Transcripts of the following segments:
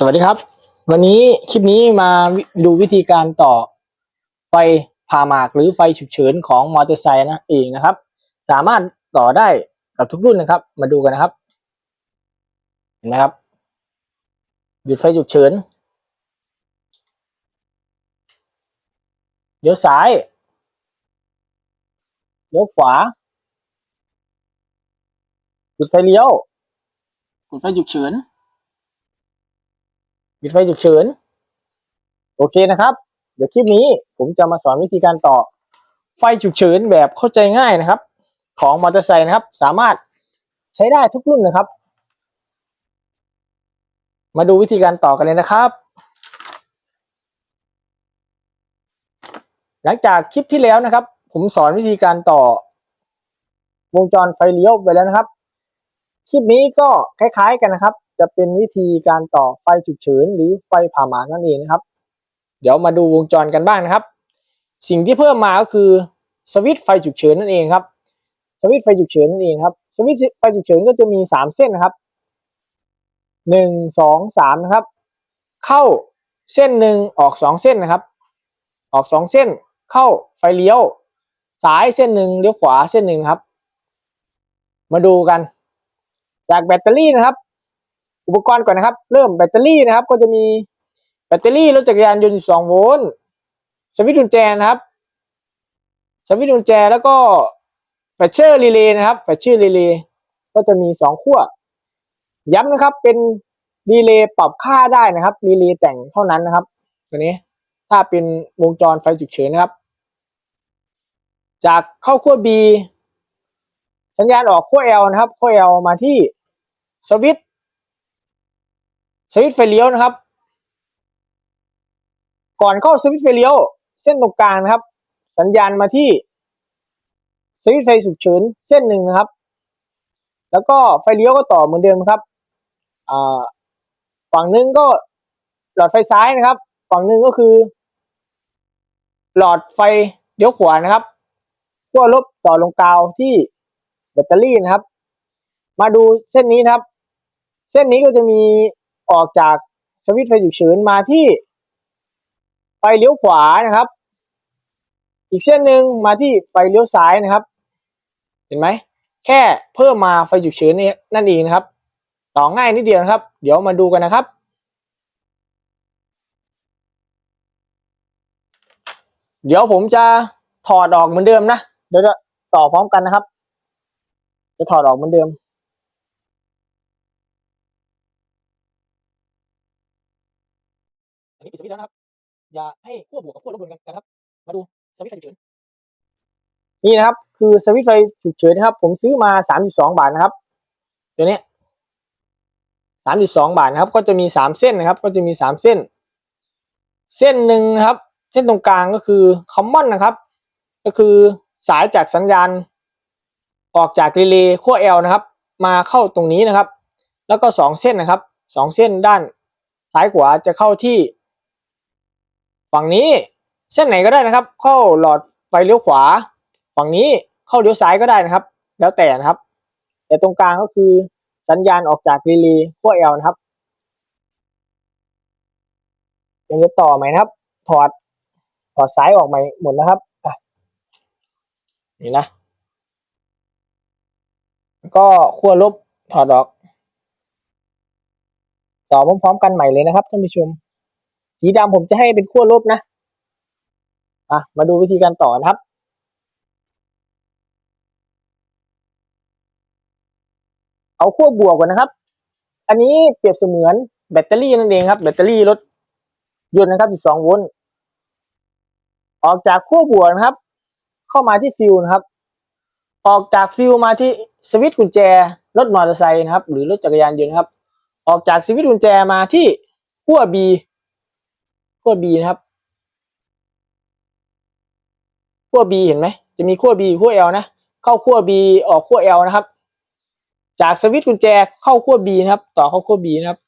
สวัสดีครับ วันนี้คลิปนี้มาดูวิธีการต่อไฟผ่าหมากหรือไฟฉุกเฉินของมอเตอร์ไซค์นะเองนะครับ สามารถต่อได้กับทุกรุ่นนะครับ มาดูกันนะครับ เห็นไหมครับ หยุดไฟฉุกเฉินเลี้ยวซ้ายเลี้ยวขวาหยุดไฟเลี้ยวหยุดไฟฉุกเฉิน ปิดไฟฉุกเฉิน โอเคนะครับ เดี๋ยวคลิปนี้ผมจะมาสอนวิธีการต่อไฟฉุกเฉินแบบเข้าใจง่ายนะครับ ของมอเตอร์ไซค์นะครับ สามารถใช้ได้ทุกรุ่นนะครับ มาดูวิธีการต่อกันเลยนะครับ หลังจากคลิปที่แล้วนะครับ ผมสอนวิธีการต่อ วงจรไฟเลี้ยวไปแล้วนะครับ คลิปนี้ก็คล้ายๆกันนะครับ จะเป็นวิธีการต่อไฟฉุกเฉินหรือไฟผ่าหมากนั่นเองนะครับ เดี๋ยวมาดูวงจรกันบ้างนะครับ สิ่งที่เพิ่มมาก็คือสวิตช์ไฟฉุกเฉินนั่นเองครับ สวิตช์ไฟฉุกเฉินนั่นเองครับ สวิตช์ไฟฉุกเฉินก็จะมีสามเส้นนะครับหนึ่งสองสามนะครับ เข้าเส้นหนึ่งออกสองเส้นนะครับ ออกสองเส้นเข้าไฟเลี้ยวซ้ายเส้นหนึ่งเลี้ยวขวาเส้นหนึ่งครับ มาดูกัน จากแบตเตอรี่นะครับ อุปกรณ์ก่อนนะครับ เริ่มแบตเตอรี่นะครับ ก็จะมีแบตเตอรี่รถจักรยานยนต์12โวลต์สวิตช์กุญแจนะครับสวิตช์กุญแจแล้วก็แบตเชอร์รีเลย์นะครับแบตเชอร์รีเลย์ก็จะมีสองขั้วย้ำนะครับ เป็นรีเลย์ปรับค่าได้นะครับรีเลย์แต่งเท่านั้นนะครับตัวนี้ถ้าเป็นวงจรไฟฉุกเฉินนะครับ จากเข้าขั้ว B สัญญาณออกขั้ว L นะครับขั้ว L มาที่สวิตช์ สวิตไฟเลี้ยวนะครับ ก่อนเข้าสวิตไฟเลี้ยว เส้นตรงกลางนะครับ สัญญาณมาที่สวิตไฟฉุกเฉินเส้นหนึ่งนะครับ แล้วก็ไฟเลี้ยวก็ต่อเหมือนเดิมครับฝั่งหนึ่งก็หลอดไฟซ้ายนะครับ ฝั่งหนึ่งก็คือ หลอดไฟเลี้ยวขวานะครับขั้วลบต่อลงกาวที่แบตเตอรี่นะครับ มาดูเส้นนี้นะครับ เส้นนี้ก็จะมี ออกจากสวิตช์ไฟฉุกเฉินมาที่ไฟเลี้ยวขวานะครับ อีกเส้นหนึ่งมาที่ไฟเลี้ยวซ้ายนะครับ เห็นไหม แค่เพิ่มมาไฟฉุกเฉินนี่นั่นเองนะครับ ต่อง่ายนิดเดียวนะครับ เดี๋ยวมาดูกันนะครับเดี๋ยวผมจะถอดออกเหมือนเดิมนะ เดี๋ยวจะต่อพร้อมกันนะครับ จะถอดออกเหมือนเดิม อันนี้ปิดสวิตช์แล้วนะครับ อย่าให้ขั้วบวกกับขั้วลบรวมกันนะครับ มาดูสวิตช์ไฟฉุกเฉินนี่นะครับ คือสวิตช์ไฟฉุกเฉินนะครับ ผมซื้อมาสามสิบสองบาทนะครับตัวนี้สามสิบสองบาทนะครับ ก็จะมีสามเส้นนะครับ ก็จะมีสามเส้น เส้นหนึ่งนะครับ เส้นตรงกลางก็คือคอมมอนนะครับ ก็คือสายจากสัญญาณ ออกจากรีเลย์ขั้ว L นะครับ มาเข้าตรงนี้นะครับ แล้วก็สองเส้นนะครับสองเส้นด้านซ้ายขวาจะเข้าที่ ฝั่งนี้เส้นไหนก็ได้นะครับ เข้าหลอดไฟเลี้ยวขวา ฝั่งนี้เข้าเลี้ยวซ้ายก็ได้นะครับ แล้วแต่นะครับ แต่ตรงกลางก็คือสัญญาณออกจากรีเลย์ขั้ว L นะครับยังจะต่อไหมนะครับ ถอดถอดสายออกใหม่หมดนะครับนี่นะก็ขั้วลบถอดออก ต่อพร้อมๆกันใหม่เลยนะครับท่านผู้ชม สีดำผมจะให้เป็นขั้วลบนะอะมาดูวิธีการต่อนะครับเอาขั้วบวกก่อนนะครับ อันนี้เปรียบเสมือนแบตเตอรี่นั่นเองครับ แบตเตอรี่รถยนต์นะครับ 12 โวลต์ ออกจากขั้วบวกนะครับ เข้ามาที่ฟิวนะครับ ออกจากฟิวมาที่สวิตช์กุญแจรถมอเตอร์ไซค์นะครับ หรือรถจักรยานยนต์ครับ ออกจากสวิตช์กุญแจมาที่ขั้ว B ขั้ว B นะครับขั้ว B เห็นไหมจะมีขั้ว B ขั้ว L นะ เข้าขั้ว B ออกขั้ว L นะครับ จากสวิตช์กุญแจเข้าขั้ว B นะครับ ต่อเข้าขั้ว B นะครับ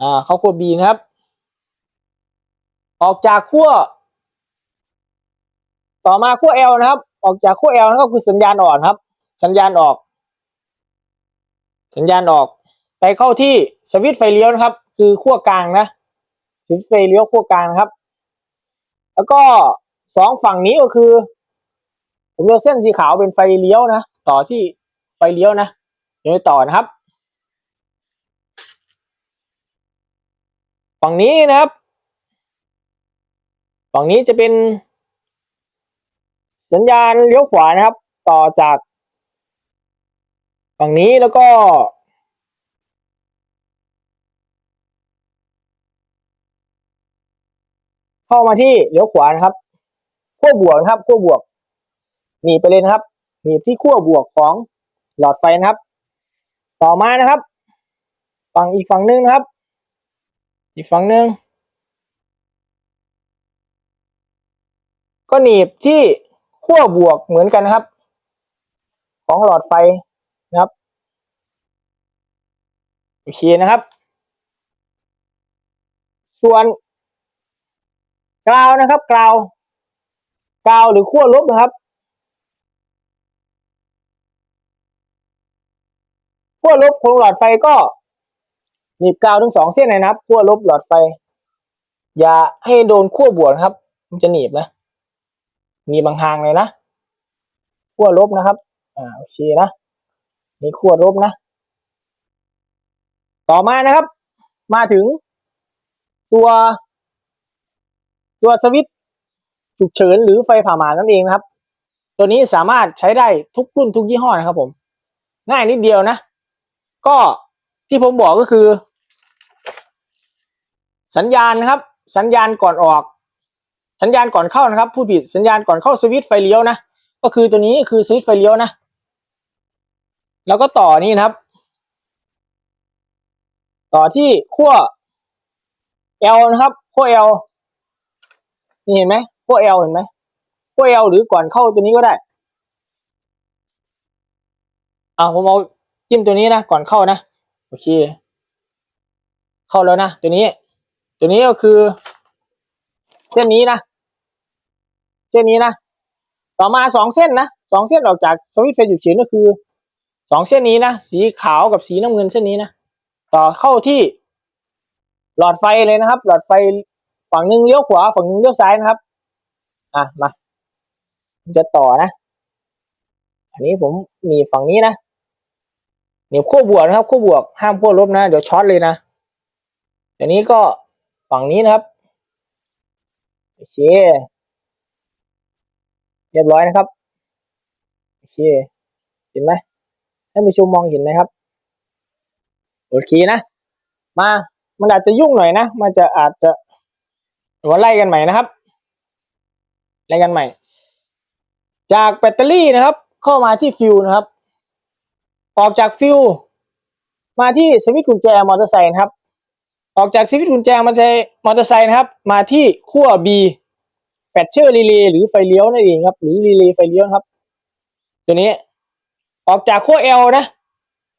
อ่าเข้าขั้ว B นะครับ ออกจากขั้ว ต่อมาขั้ว L นะครับ ออกจากขั้ว L นะครับคือสัญญาณออกครับ สัญญาณออก สัญญาณออกไปเข้าที่สวิตช์ไฟเลี้ยวนะครับ คือขั้วกลางนะ สวิตช์ไฟเลี้ยวขั้วกลางนครับ แล้วก็สองฝั่งนี้ก็คือผมจะเส้นสีขาวเป็นไฟเลี้ยวนะ ต่อที่ไฟเลี้ยวนะเดี๋ยวต่อนะครับ ฝั่งนี้นะครับ ฝั่งนี้จะเป็น สัญญาณเลี้ยวขวานะครับ ต่อจาก ฝั่งนี้แล้วก็ เข้ามาที่เลี้ยวขวานะครับขั้วบวกนะครับขั้วบวกหนีบไปเลยนะครับหนีบที่ขั้วบวกของหลอดไฟนะครับ ต่อมานะครับ ฝั่งอีกฝั่งหนึงนะครับ อีกฝั่งหนึ่งก็หนีบที่ขั้วบวกเหมือนกันนะครับ ของหลอดไฟนะครับโอเคนะครับ ส่วน กราวนะครับกราวกราวหรือขั้วลบนะครับขั้วลบของหลอดไฟก็หนีบกาวทั้งสองเส้นเลยนะครับขั้วลบหลอดไฟอย่าให้โดนขั้วบวกครับ มันจะหนีบนะหนีบบางทางเลยนะขั้วลบนะครับอ่าโอเคนะนี่ขั้วลบนะ ต่อมานะครับ มาถึงตัว ตัวสวิตช์ฉุกเฉินหรือไฟผ่าหมานั่นเองนะครับ ตัวนี้สามารถใช้ได้ทุกรุ่นทุกยี่ห้อนะครับ ผม ง่ายนิดเดียวนะ ก็ที่ผมบอกก็คือ สัญญาณนะครับ สัญญาณก่อนออก สัญญาณก่อนเข้านะครับผู้ผิดสัญญาณก่อนเข้าสวิตช์ไฟเลี้ยวนะก็คือตัวนี้คือสวิตช์ไฟเลี้ยวนะแล้วก็ต่อนี่นะครับ ต่อที่ขั้ว L นะครับขั้ว L นี่เห็นไหมขั้ว L เห็นไหมขั้ว L หรือก่อนเข้าตัวนี้ก็ได้อ่าผมเอาจิ้มตัวนี้นะก่อนเข้านะโอเค เข้าแล้วนะตัวนี้ ตัวนี้ก็คือ เส้นนี้นะเส้นนี้นะต่อมาสองเส้นนะสองเส้นออกจากสวิตช์ไฟฉุกเฉินก็คือสองเส้นนี้นะสีขาวกับสีน้ำเงินเส้นนี้นะต่อเข้าที่หลอดไฟเลยนะครับ หลอดไฟ ฝั่งหนึ่งเลี้ยวขวาฝั่งหนึ่งเลี้ยวซ้ายนะครับ อะมาจะต่อนะ อันนี้ผมหนีฝั่งนี้นะหนีบขั้วบวกนะครับขั้วบวกห้ามขั้วลบนะ เดี๋ยวช็อตเลยนะอันนี้ก็ฝั่งนี้นะครับโอเคเรียบร้อยนะครับโอเคเห็นไหมท่านผู้ชมมองเห็นไหมครับโอเคนะ มา มันอาจจะยุ่งหน่อยนะ มันจะอาจจะ มาไล่กันใหม่นะครับ ไล่กันใหม่ จากแบตเตอรี่นะครับ เข้ามาที่ฟิวนะครับ ออกจากฟิวมาที่สวิตช์กุญแจมอเตอร์ไซค์นะครับ ออกจากสวิตช์กุญแจมอเตอร์ไซค์มอเตอร์ไซค์นะครับ มาที่ขั้ว B แปดเชอร์รีเลย์หรือไฟเลี้ยวนั่นเองครับ หรือรีเลย์ไฟเลี้ยวครับ ตัวนี้ออกจากขั้ว L นะ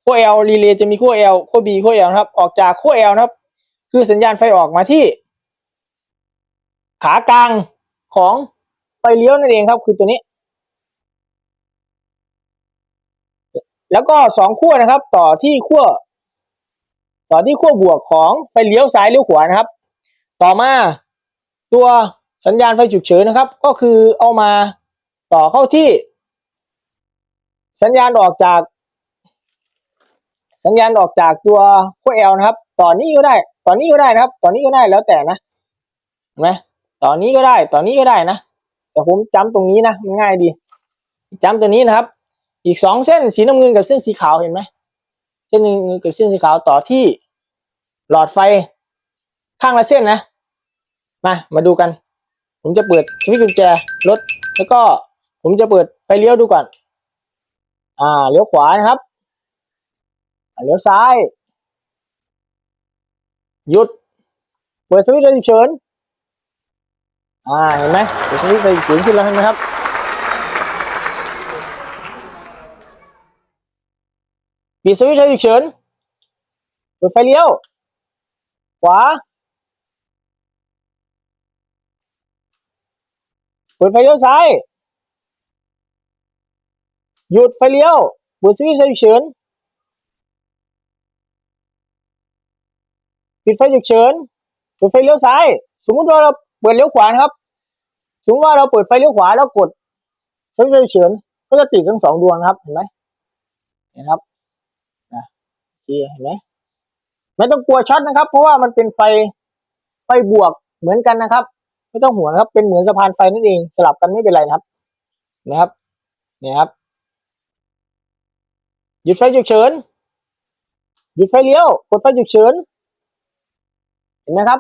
ขั้ว L รีเลย์จะมีขั้ว L ขั้ว B ขั้ว L นะครับ ออกจากขั้ว L นะครับ คือสัญญาณไฟออกมาที่ ขากลางของไฟเลี้ยวนั่นเองครับ คือตัวนี้ แล้วก็สองขั้วนะครับ ต่อที่ขั้วต่อที่ขั้วบวกของไฟเลี้ยวซ้ายเลี้ยวขวานะครับ ต่อมาตัวสัญญาณไฟฉุกเฉินนะครับ ก็คือเอามาต่อเข้าที่ สัญญาณออกจาก สัญญาณออกจากตัวขั้ว L นะครับ ต่อนนี้ก็ได้ ต่อนนี้ก็ได้นะครับ ต่อนนี้ก็ได้แล้วแต่นะเห็นไหม ต่อนนี้ก็ได้ต่อนนี้ก็ได้นะ แต่ผมจำตรงนี้นะมันง่ายดีจำตัวนี้นะครับ อีกสองเส้นสีน้ำเงินกับเส้นสีขาวเห็นไหมเส้นนึงกับเส้นสีขาวต่อที่หลอดไฟข้างละเส้นนะ มา มาดูกัน ผมจะเปิดสวิตช์กุญแจรถ แล้วก็ผมจะเปิดไฟเลี้ยวดูก่อน อ่า เลี้ยวขวานะครับ เลี้ยวซ้าย หยุด เปิดสวิตช์ฉุกเฉิน อ่าเห็นไหมเปิดสวิตช์ไฟฉุกเฉินขึ้นแล้วเห็นไหมครับปิดสวิตช์ไฟฉุกเฉินเปิดไฟเลี้ยว ขวา เปิดไฟเลี้ยวซ้าย หยุดไฟเลี้ยวเปิดสวิตช์ไฟฉุกเฉินปิปิดไฟฉุกเฉินเปิดไฟเลี้ยวซ้าย สมมุติว่าเรา เปิดเลี้ยวขวานะครับสมมติว่าเราเปิดไฟเลี้ยวขวาแล้วกดไฟฉุกเฉินก็จะติดทั้งสองดวงนะครับ เห็นไหมเห็นครับนะเห็นไหมไม่ต้องกลัวช็อตนะครับ เพราะว่ามันเป็นไฟไฟบวกเหมือนกันนะครับ ไม่ต้องห่วงครับเป็นเหมือนสะพานไฟนั่นเองสลับกันไม่เป็นไรนะครับ นะครับเนี่ยครับหยุดไฟฉุกเฉินหยุดไฟเลี้ยวกดไฟฉุกเฉินเห็นไหมครับ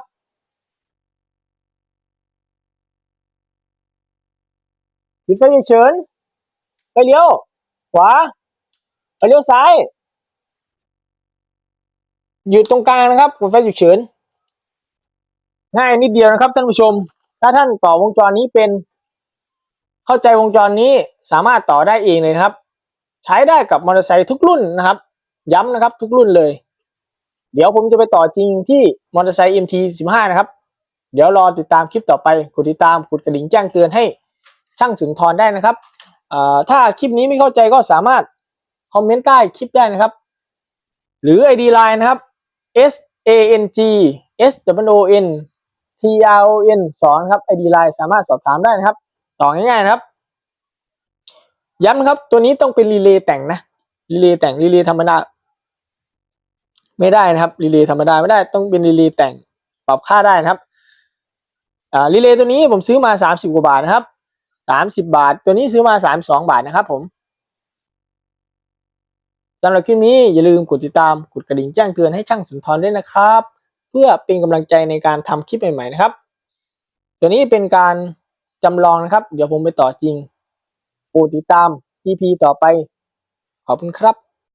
หยุดไฟฉุกเฉินไฟเลี้ยว ขวาไฟเลี้ยวซ้ายหยุดตรงกลางนะครับกดไฟฉุกเฉินง่ายนิดเดียวนะครับท่านผู้ชม ถ้าท่านต่อวงจรนี้เป็น เข้าใจวงจรนี้สามารถต่อได้เองเลยครับ ใช้ได้กับมอเตอร์ไซค์ทุกรุ่นนะครับ ย้ำนะครับทุกรุ่นเลย เดี๋ยวผมจะไปต่อจริงที่มอเตอร์ไซค์ MT15 นะครับ เดี๋ยวรอติดตามคลิปต่อไป กดติดตามกดกระดิ่งแจ้งเตือนให้ ช่างสุนทรได้นะครับถ้าคลิปนี้ไม่เข้าใจก็สามารถคอมเมนต์ใต้คลิปได้นะครับ หรือ ID Line นะครับ S A N G S W O N T R O N สอนครับ ID Line สามารถสอบถามได้นะครับต่อง่ายๆนะครับ ย้ำนะครับตัวนี้ต้องเป็นรีเลย์แต่งนะรีเลย์แต่งรีเลย์ธรรมดาไม่ได้นะครับรีเลย์ธรรมดาไม่ได้ต้องเป็นรีเลย์แต่งปรับค่าได้นะครับอ่ารีเลย์ตัวนี้ผมซื้อมาสามสิบกว่าบาทนะครับ สามสิบาท ตัวนี้ซื้อมาสามสองบาทนะครับผมสำหรับคลิปนี้อย่าลืมกดติดตามกดกระดิ่งแจ้งเตือนให้ช่างสุนทรด้วยนะครับ เพื่อเป็นกำลังใจในการทำคลิปใหม่ๆนะครับ ตัวนี้เป็นการจำลองนะครับ เดี๋ยวผมไปต่อจริงโปรดติดตาม EP ต่อไป ขอบคุณครับ